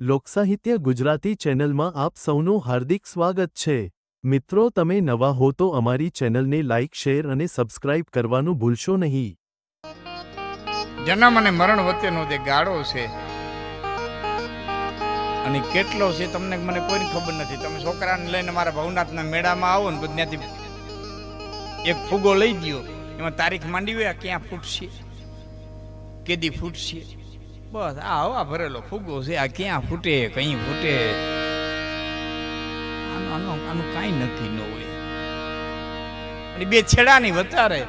લોકસાહિત્ય ગુજરાતી ચેનલમાં આપ સૌનું હાર્દિક સ્વાગત છે. મિત્રો, તમે નવા હો તો અમારી ચેનલને લાઇક શેર અને સબસ્ક્રાઇબ કરવાનું ભૂલશો નહીં. જન્મ અને મરણ વચ્ચેનો જે ગાળો છે, અને કેટલો છે તમને મને કોઈ ખબર નથી. તમે છોકરાને લઈને મારા ભવનાથના મેળામાં આવો ને ત્યાંથી એક ફૂગો લઈ ગયો. એમાં તારીખ માંડી હોય ક્યાં ફૂટશે? કેદી ફૂટશે? બસ, આ હવા ભરેલો ફૂગો છે, આ ક્યાં ફૂટે, કઈ ફૂટે? આનું આનું આનું ન હોય. અને બે છેડાની વચારે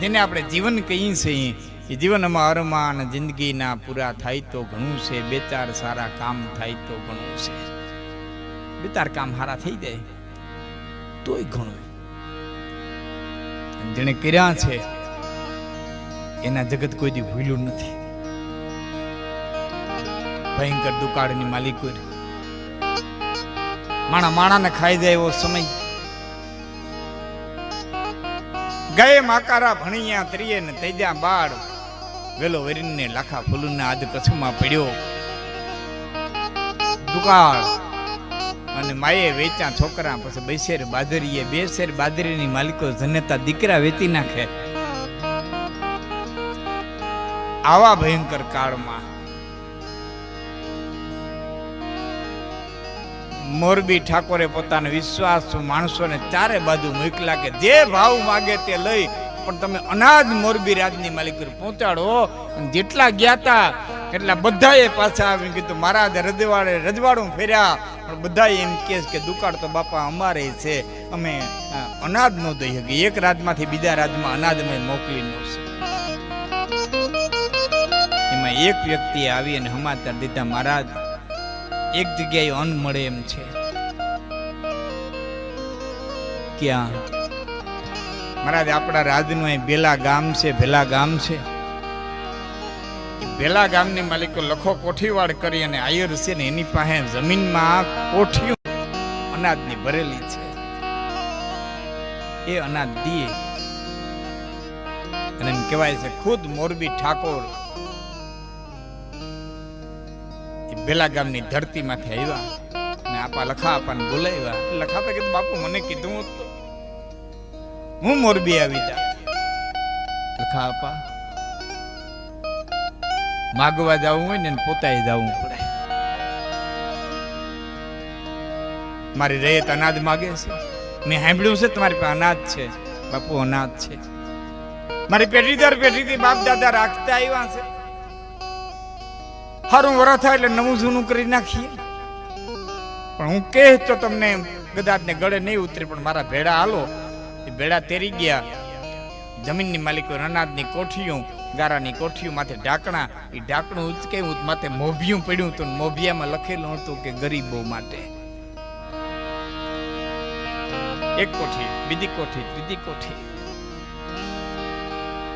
જેને આપણે જીવન કહીએ છીએ એ જીવનમાં અરમાન, જિંદગીના પૂરા થાય તો ઘણું છે, બે ચાર સારા કામ થાય તો ઘણું છે. બે ચાર કામ સારા થઈ જાય, તોય ઘણું. જેને કર્યા છે, એના જગત કોઈ દી ભૂલ્યું નથી. ભયંકર દુકાળની માલિકો માણા માણાને ખાઈ જાય એવો સમય. ગયે માકારા ભણિયા ત્રિયે ને તેજા બાળ. વેલો વરીને લાખા ફૂલને આદ કચ્છમાં પડ્યો. દુકાળ. અને માએ વેચા છોકરા પછી બેસેર બાદરીએ બે શેર બાદરીની માલિકો જનતા દીકરા વેચી નાખે. આવા ભયંકર કાળમાં મોરબી ઠાકોરે પોતાનો વિશ્વાસ માણસોને ચારે બાજુ મોકલા કે જે ભાવ માગે તે લઈ, પણ તમે અનાજ મોરબી રાજની માલિક પહોંચાડો. જેટલા ગયા તા, એટલા બધાએ પાછા આવી કીધું, મહારાજ, રજવાડે, રજવાડું ફેર્યા. પણ બધા એમ કહે કે, દુકાળ તો બાપા અમારે છે. અમે અનાજ નો દઈ શકીએ. એક રાજમાંથી બીજા રાજમાં અનાજ અમે મોકલી ન એમાં એક વ્યક્તિ આવી અને હમાતર દીધા, મહારાજ એક જગ્યાએ અન્ન મળે એમ છે. ક્યાં? મહારાજ, આપણા રાજનું અહીં બેલા ગામ છે, ભેલા ગામ છે. ભેલા ગામની માલિકો લખો કોઠીવાડ કરી અને આયર છે ને એની પાસે જમીનમાં કોઠીઓ અનાજની ભરેલી છે. એ અનાજ દીએ. અને એમ કહેવાય છે, ખુદ મોરબી ઠાકોર બેલા ગામની ધરતીમાંથી આવ્યા ને આપા લખા આપાને બોલાવ્યા. લખા આપા કીધું, બાપુ, મને કીધું હું મોરબી આવી જા. લખા આપા, માગવા જવું હોય ને પોતાએ જવું પડે. મારી રેત અનાજ માગે છે. મેં સાંભળ્યું છે તમારી પાસે અનાજ છે. બાપુ, અનાજ છે. મારી પેઢી દર પેઢીથી બાપ દાદા રાખતા આવ્યા છે. હારું વરા થાય એટલે નવું જૂનું કરી નાખીએ. પણ હું કહે તો તમને કદાચ ને ગળે નહીં ઉતરે, પણ મારા ભેડા હાલો. એ ભેડા તેરી ગયા. જમીનની માલિકો અનાજની કોઠીઓ ગારાની કોઠીઓ માથે ઢાંકણા એ ઢાંકણું ઉચકાયું માથે મોભિયું પડ્યું હતું મોભિયામાં લખેલું હતું કે ગરીબો માટે. એક કોઠી, બીજી કોઠી, ત્રીજી કોઠી.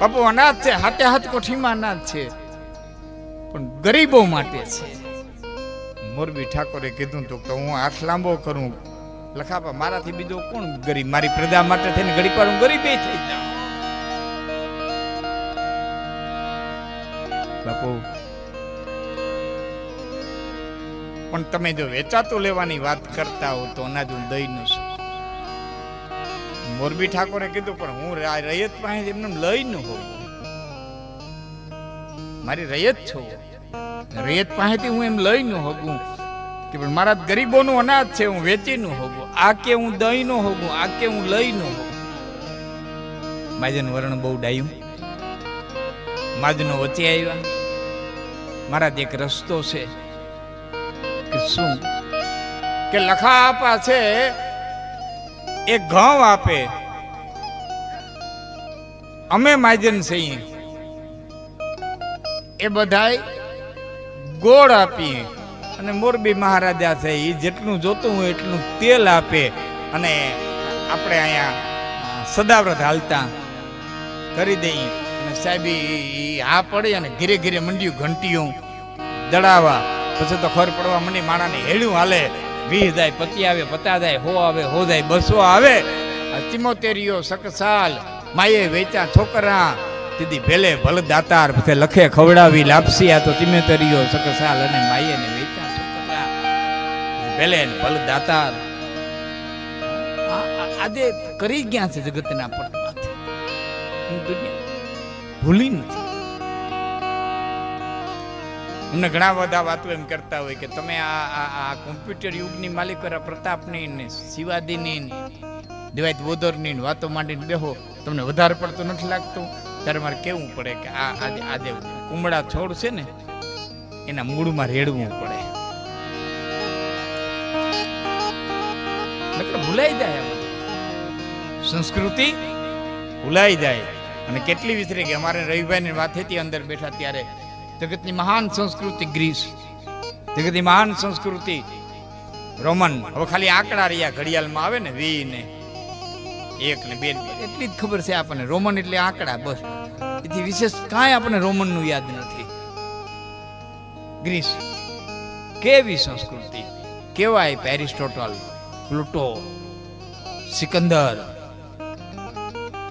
બાપુ, અનાજ છે, હાથે હાથ કોઠીમાં અનાજ છે. પણ ગરીબો માટે છે. મોરબી ઠાકોરે કીધું તો કે હું હાથ લાંબો કરું. લખાપા મારાથી બીજો કોણ ગરીબ? મારી પ્રજા માટે થઈને ઘડીક વાર હું ગરીબે થઈ જાઉં. બાપુ. પણ તમે જો વેચાતું લેવાની વાત કરતા હો તો અનાજ હું દઈ ન મોરબી ઠાકોરે કીધું, પણ હું રૈયત પાસે એમને લઈ ન હોઉં. મારી રૈયત છો. રૈયત પાસેથી હું એમ લઈ ન હોગું કે પણ મારા ગરીબોનું અનાજ છે, હું વેચી ન હોગું. આ કે હું દઈ ન હોગું, આ કે હું લઈ ન હોગું. માજન વર્ણ બહુ ડાયું. માજનો વચ્ચે આવ્યા. મારા એક રસ્તો છે કે શું? કે લખા આપા છે એ ઘઉં આપે. અમે માજન છીએ. એ બધાય ગોળ આપીએ. અને મોરબી મહારાજા છે એ જેટલું જોતું હોય એટલું તેલ આપે. અને આપણે અહીંયા સદાવ્રત હાલતા કરી દઈએ. અને સાહેબ હા પડે અને ઘીરે ઘીરે મંડ્યું ઘંટીયું દડાવા. પછી તો ખર પડવા મંડી માણાને હેળ્યું હાલે. વીસ જાય, પચી આવે, પચાસ જાય, હો આવે, હો જાય, બસો આવે. ચિમોતેરીઓ સકસાલ, માયે વેચા છોકરા. દીદી ભેલે ભલ દાતાર પછી લખે, ખવડાવી, લાપસી, આ તો ચિમેતરીઓ સકસાલ અને માયે ને વેચા ને ભલે દાતાર આજે કરી ગયા છે જગતના પટમાંથી ભૂલી નથી. અમને ઘણા બધા વાતો એમ કરતા હોય કે તમે આ આ કોમ્પ્યુટર યુગની માલિકોરા પ્રતાપની ને શિવાદીની દિવાયત બોદરની વાતો માંડીને બેહો. તમને વધારે પડતું નથી લાગતું? ત્યારે કેવું પડે કે આ આજે આજે કુમળા છોડ છે ને, એના મૂળમાં રેડવું પડે. ભૂલાઈ જાય સંસ્કૃતિ ભૂલાઈ જાય. અને કેટલી વિસરી કે અમારે રવિભાઈની હતી અંદર બેઠા ત્યારે, જગતની મહાન સંસ્કૃતિ ગ્રીસ, જગતની મહાન સંસ્કૃતિ રોમન. હવે ખાલી આંકડા રહ્યા, ઘડિયાળમાં આવે ને વી ને એક ને બે. એટલી જ ખબર છે આપણને. રોમન એટલે આંકડા, બસ. એથી વિશેષ કાંઈ આપણને રોમનનું યાદ નથી. ગ્રીસ. કેવી સંસ્કૃતિ? કેવાય પેરિસ્ટોટલ, પ્લુટો, સિકંદર.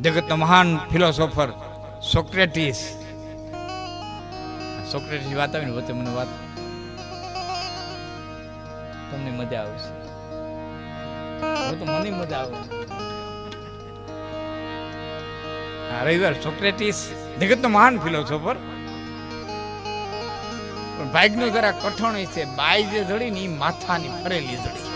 જગતનો મહાન ફિલોસોફર, સોક્રેટિસ. સોક્રેટિસ વાત આવી ને, વચ્ચે મને વાત તમને મજા આવશે. તો મને મજા આવે. હા રવિવાર સોક્રેટિસ જગતનો મહાન ફિલોસોફર પણ ભાગ્યનું જરા કઠણ છે, બાઈ જે જડી ને માથાની ફરેલી જડી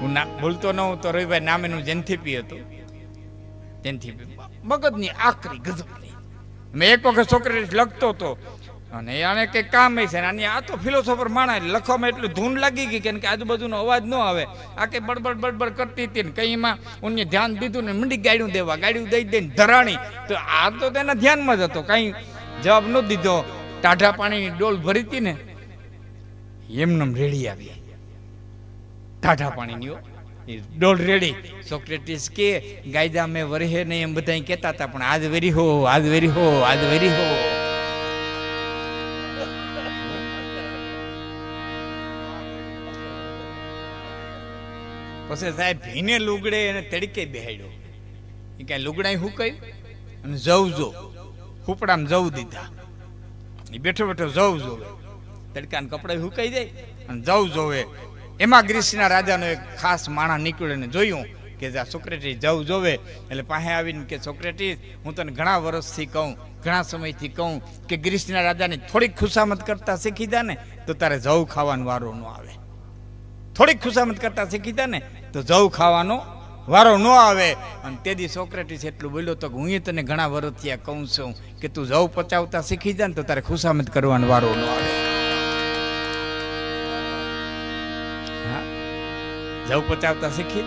હું ના, બોલતો ન હું તો રવિભાઈ નામ એનું જેન્થીપી હતું. જેન્થીપી મગજની આકરી ગજબ મેં એક વખત સોક્રેટિસ લખતો હતો અને આને કંઈક કામ છે ને? આની આ તો ફિલોસોફર માણા લખવામાં એટલું ધૂન લાગી ગઈ કે આજુબાજુનો અવાજ ન આવે. આ કે બડબડ બડબડ કરતી હતી ને કઈ એમાં ઉન્ય ધ્યાન દીધું ને મંડી ગાડ્યું દેવા ગાડ્યું દઈ દઈને ધરાણી. તો આ તો તેના ધ્યાનમાં જ હતો. કંઈ જવાબ ન દીધો. ટાઢા પાણીની ડોલ ભરી હતી ને એમને રેડી આવી. ટાઢા પાણીની. ડોલ રેડી. સોક્રેટિસ કે, ગાયદા મેં વરહે નહીં એમ બધા કહેતા હતા, પણ આજ વેરી હો, આજ વેરી હો, આજ વેરી હો. પછી સાહેબ ભીને લુગડે એને તડકે બેહાડ્યો. એ કાંઈ લુગડા હુકાયું? અને જવું જો. હુપડામાં જવું દીધા. એ બેઠો બેઠો જવ જોવે. તડકાને કપડા હુકાઈ જાય અને જવું જોવે. એમાં ગ્રીસના રાજાનો એક ખાસ માણા નીકળ્યો ને જોયું કે જા સોક્રેટિસ જવું જોવે, એટલે પાસે આવીને કે, સોક્રેટિસ, હું તને ઘણા વર્ષથી કહું, ઘણા સમયથી કહું કે ગ્રીસના રાજાને થોડીક ખુશામત કરતા શીખી જા ને, તો તારે જવું ખાવાનું વારો ન આવે. થોડીક ખુશામત કરતા શીખી જા ને તો જવ ખાવાનો વારો ન આવે. અને તેથી સોક્રેટિસ એટલું બોલ્યો તો હું તને ઘણા વર્ષથી કહું છું કે તું જવ પચાવતા શીખી જાય ને તો તારે ખુશામત કરવાનો વારો ન આવે. જવ પચાવતા શીખી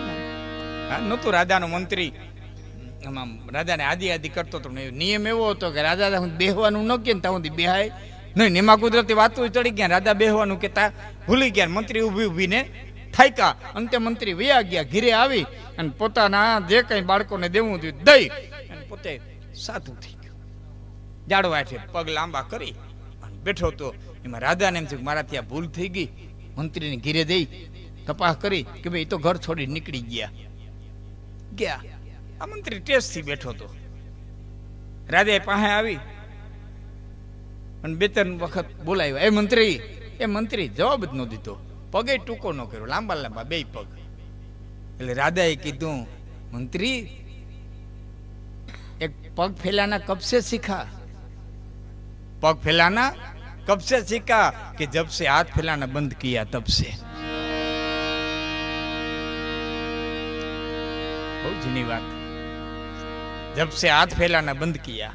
હા, નહોતું રાજાનો મંત્રી. આમાં રાજાને આદિ આદિ કરતો હતો નિયમ એવો હતો કે રાજા હું બેહવાનું ન કે ત્યાં સુધી બેહાય. નહીં, એમાં કુદરતી વાતો ચડી ગયા રાજા બેહવાનું કેતા ભૂલી ગયા મંત્રી ઊભી ઊભીને થાક્યા અંતે મંત્રી વયા ગયા, ઘીરે આવી અને પોતાના જે કંઈ બાળકોને દેવું હતું દઈ અને પોતે સાધુ થઈ ગયો. જાડવા છે પગ લાંબા કરી અને બેઠો તો એમાં રાજાને એમ થયું મારાથી આ ભૂલ થઈ ગઈ. મંત્રીને ઘીરે દઈ તપાસ કરી કે ભાઈ તો ઘર છોડી નીકળી ગયા. ગયા. આ મંત્રી ટેસ્ટથી બેઠો હતો. રાજાએ પાસે આવી અને બે ત્રણ વખત બોલાવ્યા. એ મંત્રી એ મંત્રી જવાબ જ ન દીધો. પગે ટૂંકો ન કર્યો, લાંબા લાંબા, બે પગ. એટલે રાધાએ કીધું, મંત્રી, એક પગ ફેલાના કબસે શીખા. પગ ફેલાના કબસે શીખા કે જબસે હાથ ફેલાના બંધ કિયા તબસે બહુ જૂની વાત. જબસે હાથ ફેલાના બંધ કિયા.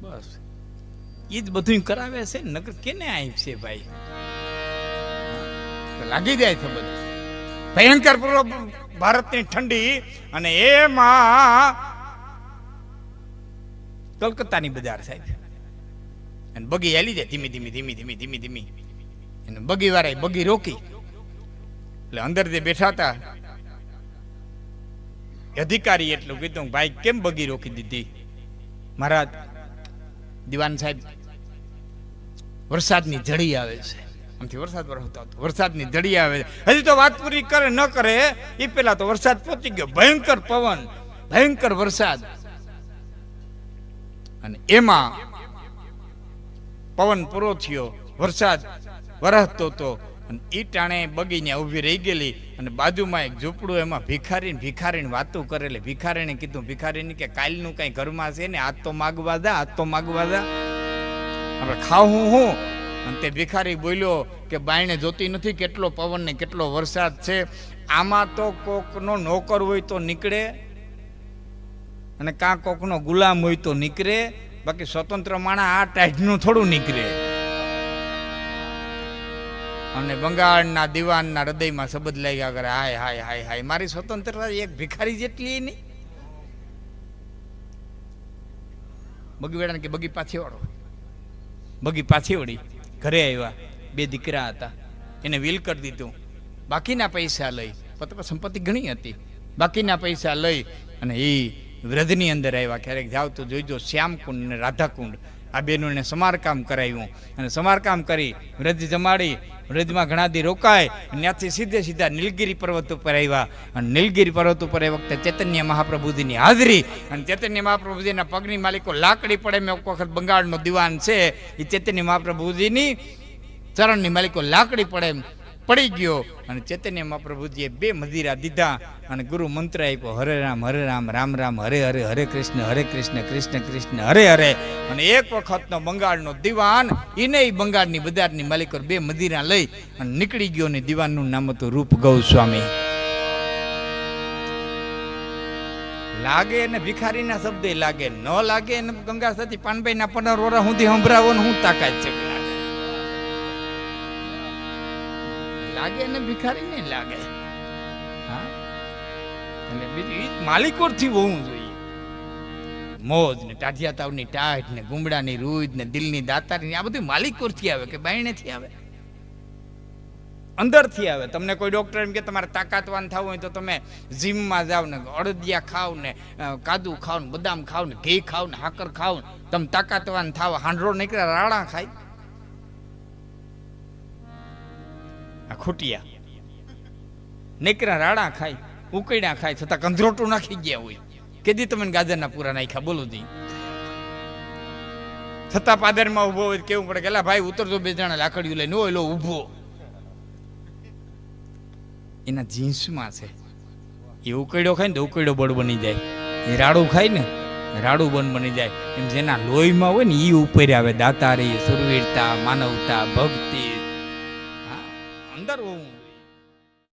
બસ. એ જ બધું કરાવે છે નગર કેને આવી છે ભાઈ? લાગી જાય છે બધું. ભયંકર ભારતની ઠંડી અને એમાં કલકત્તાની બજાર સાહેબ અને બગી હાલી જાય ધીમી ધીમી ધીમી ધીમી ધીમી ધીમી. અને બગી વાળાએ બગી રોકી. એટલે અંદર જે બેઠા હતા અધિકારી એટલું કીધું, ભાઈ, કેમ બગી રોકી દીધી? મહારાજ દિવાન સાહેબ, વરસાદની જડી આવે છે. આમથી વરસાદ વરસતો હતો. વરસાદની જડી આવે હજી તો વાત પૂરી કરે, ન કરે એ પેલા તો વરસાદ પહોંચી ગયો. ભયંકર પવન, ભયંકર વરસાદ. અને એમાં પવન પૂરો થયો, વરસાદ વરસતો હતો. અને ઈ ટાણે બગીને ઊભી રહી ગયેલી. અને બાજુમાં એક ઝૂંપડું એમાં ભિખારીને ભિખારીને વાતો કરેલી. ભિખારીને કીધું, ભિખારીને કે કાલનું કાંઈ ઘરમાં છે ને? આજ તો માગવા દા આજ તો માગવા દા આપણે ખાવું હું અને તે ભિખારી બોલ્યો કે બાયણે જોતી નથી કેટલો પવન ને કેટલો વરસાદ છે, આમાં તો કોકનો નોકર હોય તો નીકળે અને કાં કોકનો ગુલામ હોય તો નીકળે, બાકી સ્વતંત્ર માણા આ ટાઈટનું થોડું નીકળે. અને બંગાળના દીવાનના હૃદયમાં શબ્દ ગયા કરે, હાય હાય હાય હાય, મારી સ્વતંત્રતા એક ભિખારી જેટલી નહીં બગીવેડા કે બગી પાછી વાળો બગી પાછી વળી ઘરે આવ્યા. બે દીકરા હતા. એને વિલ કરી દીધું. બાકીના પૈસા લઈ. પોતે સંપત્તિ ઘણી હતી. બાકીના પૈસા લઈ અને એ વ્રધની અંદર આવ્યા. ક્યારેક જાવ તો જોઈજો શ્યામકુંડ અને રાધાકુંડ. આ બહેનોને સમારકામ કરાવ્યું અને સમારકામ કરી વ્રજ જમાડી, વ્રજમાં ઘણા દી રોકાય ત્યાંથી સીધે સીધા નીલગીરી પર્વત ઉપર આવ્યા. અને નીલગીરી પર્વત ઉપર એ વખતે ચૈતન્ય મહાપ્રભુજીની હાજરી. અને ચૈતન્ય મહાપ્રભુજીના પગની માલિકો લાકડી પડે, મેં એક વખત બંગાળનો દિવાન છે. એ ચૈતન્ય મહાપ્રભુજીની ચરણની માલિકો લાકડી પડે એમ પડી ગયો. અને ચૈતન્ય મહાપ્રભુજીએ બે મદિરા દીધા અને ગુરુ મંત્ર આપ્યો, હરે રામ હરે રામ રામ રામ, હરે હરે હરે કૃષ્ણ હરે કૃષ્ણ કૃષ્ણ કૃષ્ણ, હરે હરે. અને એક વખતનો બંગાળનો દિવાન એને બંગાળની બજારની માલિકો બે મદિરા લઈ અને નીકળી ગયો ને દિવાનનું નામ હતું રૂપ ગૌસ્વામી. લાગે અને ભિખારીના શબ્દે લાગે, ન લાગે અને ગંગા સતી પાનભાઈના પંદર વર્ષ સુધી સંભળાવો હું તાકાત છે. લાગે અને ભિખારી નહીં લાગે. હા? એટલે બીજું ઈ માલિકોથી હોવું જોઈએ. મોજ ને ટાઢિયા તાવની ટાઢ ને ગુમડાની રૂજ ને દિલની દાતારી આ બધું માલિકોરથી આવે કે બાયણેથી આવે? અંદરથી આવે. તમને કોઈ ડોક્ટર એમ કે તમારે તાકાતવાન થવું હોય તો તમે જીમમાં જાઓ ને અડદિયા ખાવ ને કાદુ ખાવ ને, બદામ ખાવ ને, ઘી ખાવ ને, હાકર ખાવ ને. તમે તાકાતવાન થાવ. હાંડરો નીકળે રાણા ખાય. આ ખૂટિયા. નીકળ્યા રાડા ખાય ઉકળ્યા ખાય છતાં કંધરોટું નાખી ગયા હોય. કેદી તમે ગાજરના પૂરા નાખ્યા, બોલો દી. છતાં પાદરમાં ઊભો હોય કેવું પડે કે ભાઈ ઉતરજો બે જણા લાકડીઓ લઈને હોય લો ઊભો એના જીન્સમાં છે. એ ઉકળ્યો ખાય ને તો ઉકળ્યો બળ બની જાય. એ રાડું ખાય ને, રાડું બન બની જાય. એમ જેના લોહીમાં હોય ને એ ઉપર આવે. દાતારી, સુરવીરતા, માનવતા, ભક્તિ